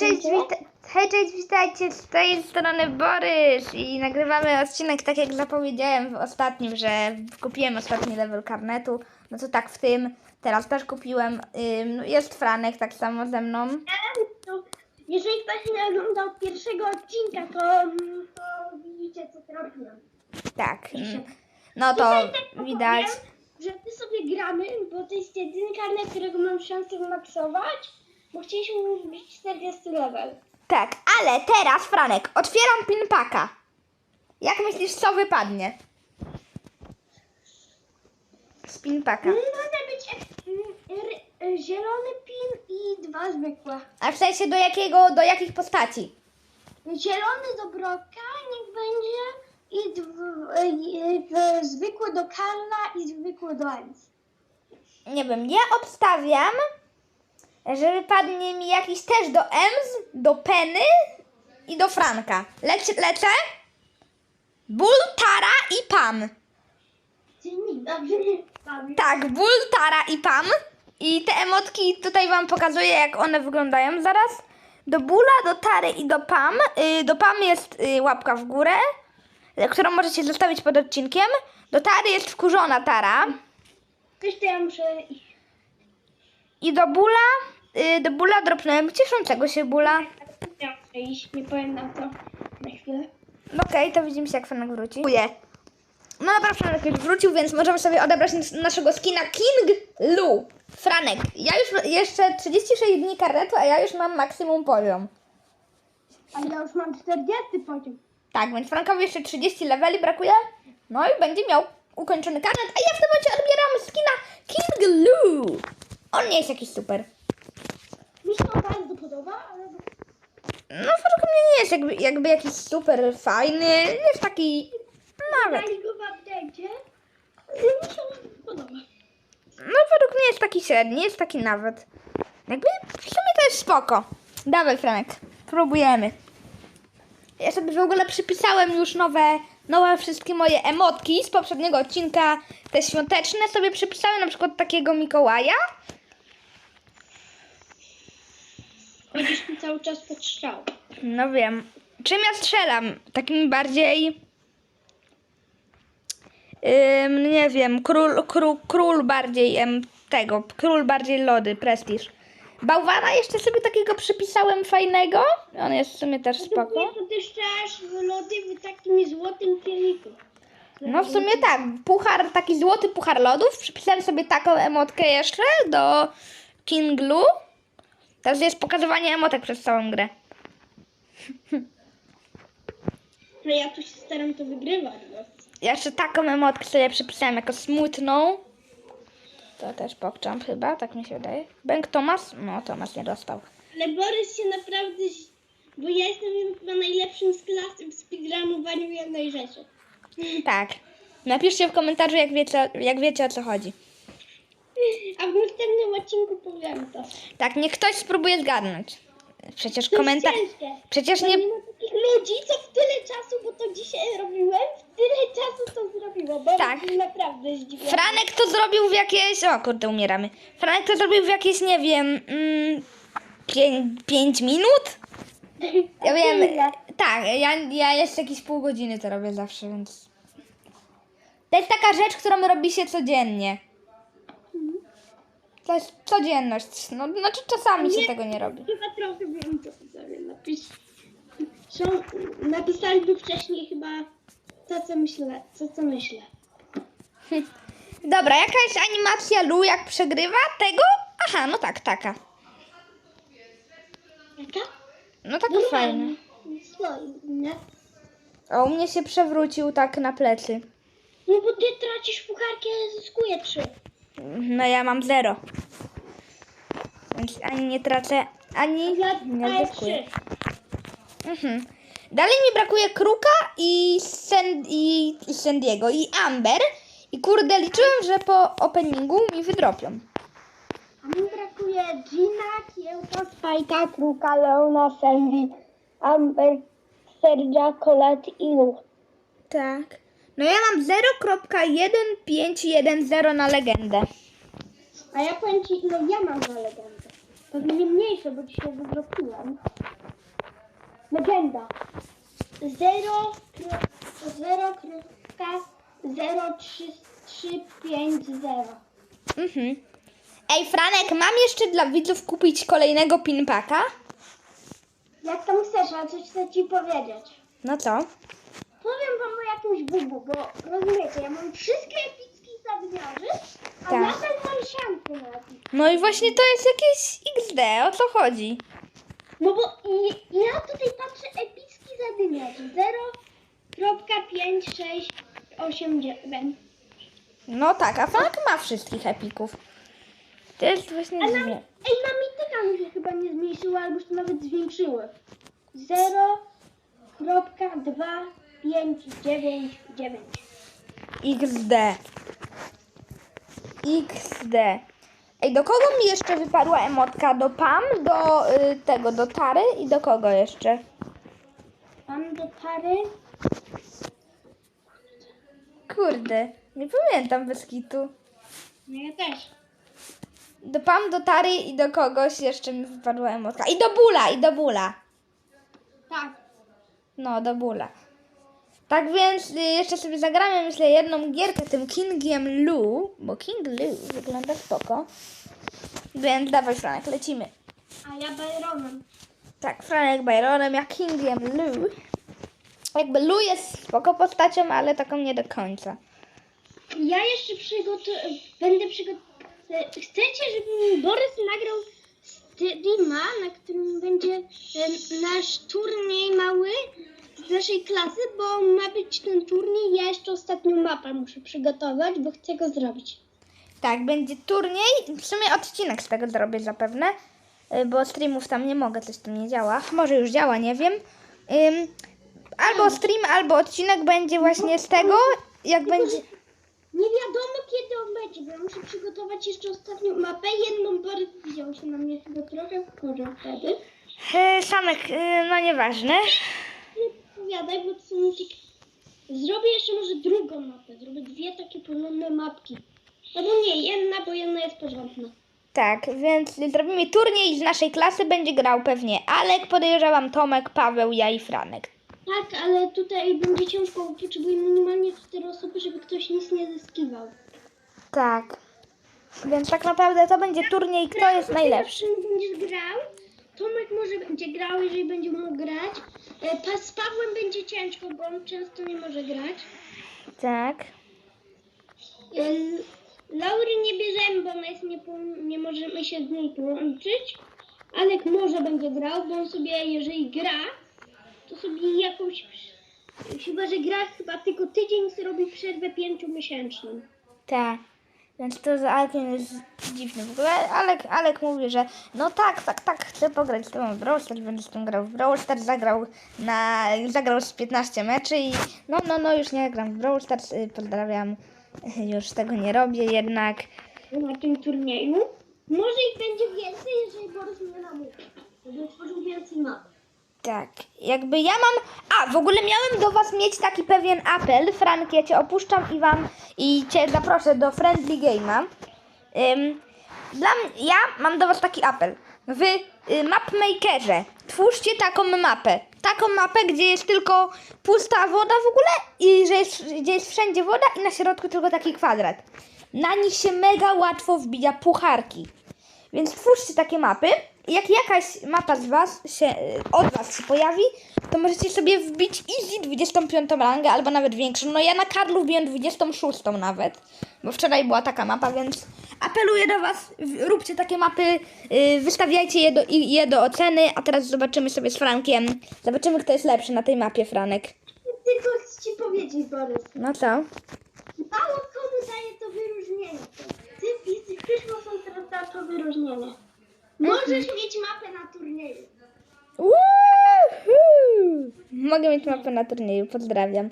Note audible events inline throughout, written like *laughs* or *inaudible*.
Hej, cześć, wita- hej, cześć, witajcie z tej strony Borys i nagrywamy odcinek tak jak zapowiedziałem w ostatnim, że kupiłem ostatni level karnetu, no to tak w tym, teraz też kupiłem, Ym, jest Franek tak samo ze mną, jeżeli ktoś nie oglądał pierwszego odcinka, to, mm, to widzicie, co zrobiłem. tak, ym, no to Dzisiaj tylko widać, powiem, że my sobie gramy, bo to jest jedyny karnet, którego mam szansę zmaksować, bo chcieliśmy być 40 level. tak, ale teraz Franek, otwieram pinpaka, jak myślisz co wypadnie? Z pinpaka. Może być ek- mm, r- y, zielony pin i dwa zwykłe. A w sensie do jakiego, do jakich postaci? Zielony do Broka niech będzie i dw- y, y, zwykły do Karla i zwykły do Ems. nie wiem, ja obstawiam, że wypadnie mi jakiś też do Ems, do Penny i do Franka. Lecie, lecę? Bull, Tara i Pam. Tak, Bull, Tara i Pam. I te emotki tutaj wam pokazuję, jak one wyglądają zaraz. Do Bula, do Tary i do Pam. Y, do Pam jest y, łapka w górę, którą możecie zostawić pod odcinkiem. Do Tary jest wkurzona Tara. Wiesz, ja muszę. I do Bula, y, do Bula dropnąłem cieszącego się Bula. Ja muszę iść, nie powiem na to na chwilę. No Okej, to widzimy się jak Franek wróci. Dziękuję. No dobra, Franek już wrócił, więc możemy sobie odebrać nas- naszego skina King Lu. Franek, ja już jeszcze 36 dni karnetu, a ja już mam maksimum poziom. A ja już mam 40 poziom. Tak, więc Frankowi jeszcze 30 leveli brakuje. No i będzie miał ukończony karnet, a ja w tym momencie odbieram skina King Lu. On nie jest jakiś super. Bardzo podoba, ale No według mnie nie jest jakby, jakby jakiś super fajny. Jest taki nawet. dali go w update'cie. ale Mi się on podoba. No według mnie jest taki średni, jest taki nawet. Jakby w sumie to jest spoko. Dawaj Franek, próbujemy. Ja sobie w ogóle przypisałem już nowe, nowe wszystkie moje emotki z poprzedniego odcinka, te świąteczne sobie przypisałem na przykład takiego Mikołaja. Chodzisz mi cały czas pod strzał. No wiem. Czym ja strzelam? Takim bardziej... Ym, nie wiem, król, król, król bardziej em, tego, król bardziej lody, prestiż. Bałwana jeszcze sobie takiego przypisałem fajnego. On jest w sumie też spoko. Nie podeszczasz w lody w takim złotym kieliku. No w sumie tak, puchar, taki złoty puchar lodów. Przypisałem sobie taką emotkę jeszcze do King Lu. Teraz jest pokazywanie emotek przez całą grę. No ja tu się staram to wygrywać. Bo... Ja jeszcze taką emotkę sobie przypisałem jako smutną. To też pokczam chyba, tak mi się wydaje. Bank Thomas? No, Thomas nie dostał. Ale Borys się naprawdę... Bo ja jestem chyba najlepszym z klasy w speedrunowaniu jednej rzeczy. Tak. Napiszcie w komentarzu, jak wiecie, jak wiecie o co chodzi. *laughs* A w następnym odcinku powiem to. Tak, niech ktoś spróbuje zgadnąć. Przecież To komentarz. ciężkie. Przecież nie. nie ma takich ludzi, co w tyle czasu, bo to dzisiaj robiłem, w tyle czasu to zrobiło. Bo Tak. naprawdę zdziwiłem. Franek to zrobił w jakieś. O kurde, umieramy. Franek to zrobił w jakieś, nie wiem. Mm, 5 minut? Ja *laughs* wiem. Tyle. Tak, ja, ja jeszcze jakieś pół godziny to robię zawsze, więc. To jest taka rzecz, którą robi się codziennie. To jest codzienność. No, znaczy czasami się tego nie robi. Chyba trochę wiem, co sobie napisz. Są, napisaliby wcześniej chyba to, co myślę. Co, co myślę. *laughs* Dobra, jakaś animacja Lu jak przegrywa tego? Aha, no tak, taka. Jaka? No taka fajna. Stoi, nie? A u mnie się przewrócił tak na plecy. No bo ty tracisz pucharki, a ja zyskuję trzy. No ja mam zero. Więc ani nie tracę, ani Ja nie daję zyskuję. trzy. Mhm. Dalej mi brakuje Kruka i, Sen, i, i Sandiego i Amber. I kurde, liczyłem, że po openingu mi wydropią. A mi brakuje Gina, Kiełka, Spajka, Kruka, Leona, Sandy, Amber, Sergia, Colette i Lu. Tak. No ja mam 0.1510 na legendę. A ja powiem ci, ile ja mam za legendę. Pewnie mniejsze, bo dzisiaj wydropiłem. Legenda. 0, 0.0350. Mhm. Ej, Franek, mam jeszcze dla widzów kupić kolejnego pinpaka? Jak tam chcesz, ale coś chcę ci powiedzieć. No co? Jakimś bubu, bo rozumiecie, ja mam wszystkie epickie zadymiarzy, a Tak. nadal mam siankę na epickie. No i właśnie to jest jakieś XD, o co chodzi? No bo i, ja tutaj patrzę epicki zadymiarz 0.5689. No tak, a Franek ma wszystkich epików. To jest właśnie A na, dziwne. ej, na mityka mi się chyba nie zmniejszyło, albo się nawet zwiększyły. 0.2599. XD. XD. Ej, do kogo mi jeszcze wypadła emotka? Do Pam, do y, tego, do Tary i do kogo jeszcze? Mam do pary. Kurde, nie pamiętam bez kitu. No ja też. Do Pam, do Tary i do kogoś jeszcze mi wypadła emotka. I do Bula, i do Bula. Tak. No, do Bula. Tak więc y, jeszcze sobie zagramy, myślę, jedną gierkę tym Kingiem Lu, bo King Lu wygląda spoko. Więc dawaj Franek, lecimy. A ja Byronem. Tak, Franek Byronem, jak Kingiem Lu. Jakby Lu jest spoko postacią, ale taką nie do końca. Ja jeszcze przygotuję, będę przygotował. Chcecie, żeby Borys nagrał streama, na którym będzie nasz turniej mały z naszej klasy, bo ma być ten turniej. Ja jeszcze ostatnią mapę muszę przygotować, bo chcę go zrobić. Tak, będzie turniej. W sumie odcinek z tego zrobię zapewne, y, bo streamów tam nie mogę, coś tam nie działa. Może już działa, nie wiem. Albo stream, albo odcinek będzie właśnie z tego, jak będzie... Nie wiadomo kiedy on będzie, bo ja muszę przygotować jeszcze ostatnią mapę. Jedną Borys widział się na mnie chyba trochę wkurzał wtedy. E, Samek, e, no nieważne. Nie powiadaj, bo to są. Zrobię jeszcze może drugą mapę. Zrobię dwie takie porządne mapki. Albo nie, jedna, bo jedna jest porządna. Tak, więc zrobimy turniej z naszej klasy. Będzie grał pewnie Alek, podejrzewam Tomek, Paweł, ja i Franek. Tak, ale tutaj będzie ciężko, bo potrzebuję minimalnie cztery osoby, żeby ktoś nic nie zyskiwał. Tak. Więc tak naprawdę to będzie turniej, kto jest najlepszy. Ty będziesz grał, Tomek może będzie grał, jeżeli będzie mógł grać. E, Pa, z Pawłem będzie ciężko, bo on często nie może grać. Tak. E, Laury nie bierzemy, bo ona jest nie, możemy się z niej połączyć. Alek może będzie grał, bo on sobie, jeżeli gra, to sobie jakąś, chyba że gra chyba tylko tydzień, sobie robi przerwę pięciomiesięczną. Tak. Więc to z Alkiem jest dziwne w ogóle. Alek, Alek mówi, że no tak, tak, tak, chcę pograć z tobą w Brawl Stars, będę z tym grał w Brawl Stars, zagrał na, zagrał z 15 meczy i no, no, no, już nie gram w Brawl Stars, y, pozdrawiam, już tego nie robię jednak. na tym turnieju. Może ich będzie więcej, jeżeli Borys mnie namówi. Żeby tworzył więcej map. Tak, jakby ja mam. A, w ogóle miałem do Was mieć taki pewien apel. Frank, ja Cię opuszczam i Wam i Cię zaproszę do Friendly Game'a. Ym, dla m- ja mam do Was taki apel. Wy, y, mapmakerze, twórzcie taką mapę. Taką mapę, gdzie jest tylko pusta woda w ogóle i że jest, gdzie jest wszędzie woda i na środku tylko taki kwadrat. Na nich się mega łatwo wbija pucharki. Więc twórzcie takie mapy. Jak jakaś mapa z was się, y, od was się pojawi, to możecie sobie wbić easy 25 rangę albo nawet większą. No ja na Karlu wbiłem 26 nawet, bo wczoraj była taka mapa, więc apeluję do was, róbcie takie mapy, y, wystawiajcie je do, je do oceny, a teraz zobaczymy sobie z Frankiem, zobaczymy kto jest lepszy na tej mapie, Franek. Tylko ci powiedzieć, Borys. No co? Mało komu daje to wyróżnienie. Ty pisy przyszło są teraz to wyróżnienie. Możesz mieć mapę na turnieju. Woohoo! Mogę mieć mapę na turnieju, pozdrawiam.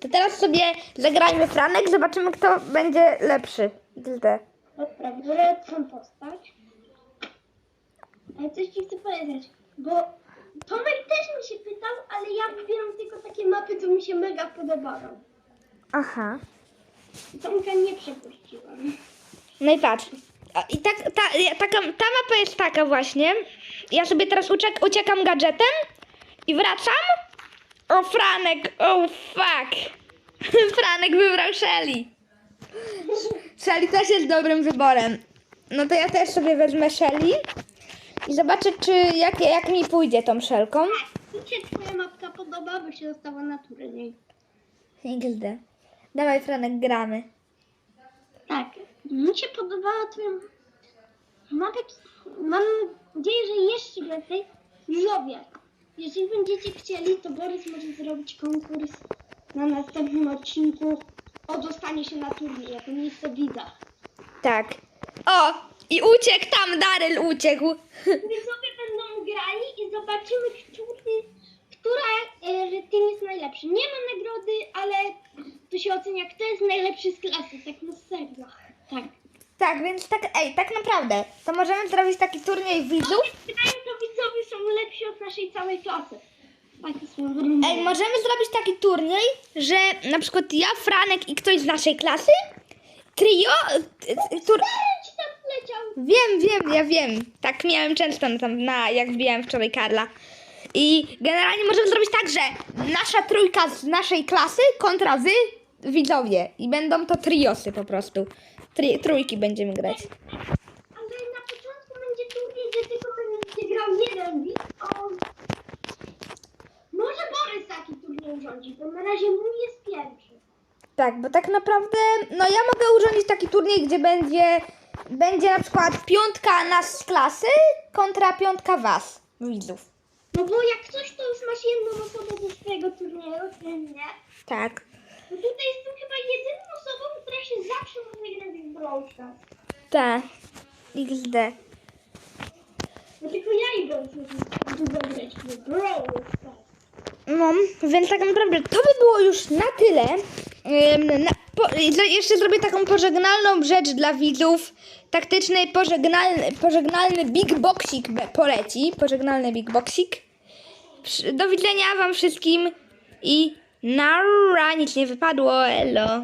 To teraz sobie zagrajmy Franek, zobaczymy kto będzie lepszy. XD. Dobra, biorę tą postać. Ale coś ci chcę powiedzieć, bo Tomek też mi się pytał, ale ja wybieram tylko takie mapy, co mi się mega podobają. Aha. Tomka nie przepuściłam. No i patrz. I tak, ta, ja- taka, ta mapa jest taka właśnie. Ja sobie teraz uciek, uciekam gadżetem i wracam. O, Franek, oh fuck. *laughs* Franek wybrał Shelly. Shelly też jest dobrym wyborem. No to ja też sobie wezmę Shelly i zobaczę, czy jak, jak mi pójdzie tą szelką. Mi się twoja mapka podoba, bo się dostała na turniej. XD. Dawaj, Franek, gramy. Tak, mi się podobała twoja mapka. Mam nadzieję, że jeszcze lepiej. Widzowie, jeżeli będziecie chcieli, to Borys może zrobić konkurs na następnym odcinku o dostanie się na turniej jako miejsce widza. Tak. O! I uciekł tam, Daryl uciekł. *laughs* Widzowie będą grali i zobaczymy, który, która e, że team jest najlepszy. Nie ma nagrody, ale to się ocenia, kto jest najlepszy z klasy, tak na serio. Tak. Tak, więc tak, ej, tak naprawdę, to możemy zrobić taki turniej widzów. Wydaje to widzowie są lepsi od naszej całej klasy. Tak jest moim Ej, możemy zrobić taki turniej, że na przykład ja, Franek i ktoś z naszej klasy, trio, tur... Ci tam leciał. Wiem, wiem, ja wiem. Tak miałem często na, tam, na jak wbijałem wczoraj Karla. I generalnie możemy zrobić tak, że nasza trójka z naszej klasy kontra wy, widzowie. I będą to triosy po prostu. Tri, trójki będziemy grać. Ale na początku będzie turniej, że tylko będzie grał jeden. O... Może Borys taki turniej urządzi, bo na razie mój jest pierwszy. Tak, bo tak naprawdę, no ja mogę urządzić taki turniej, gdzie będzie, będzie na przykład piątka nas z klasy kontra piątka was, widzów. No bo jak coś, to już masz jedną osobę ze swojego turnieju, ty nie? Tak. No tutaj jestem chyba jedyną osobą, która się zawsze może grać w Stars. Tak. XD. No tylko ja i grać w Stars. No, więc tak naprawdę to by było już na tyle. Ym, Na, po, jeszcze zrobię taką pożegnalną rzecz dla widzów. Taktyczny, pożegnalny, pożegnalny big boxik poleci. Pożegnalny big boxik. Do widzenia wam wszystkim i na nic nie wypadło, elo.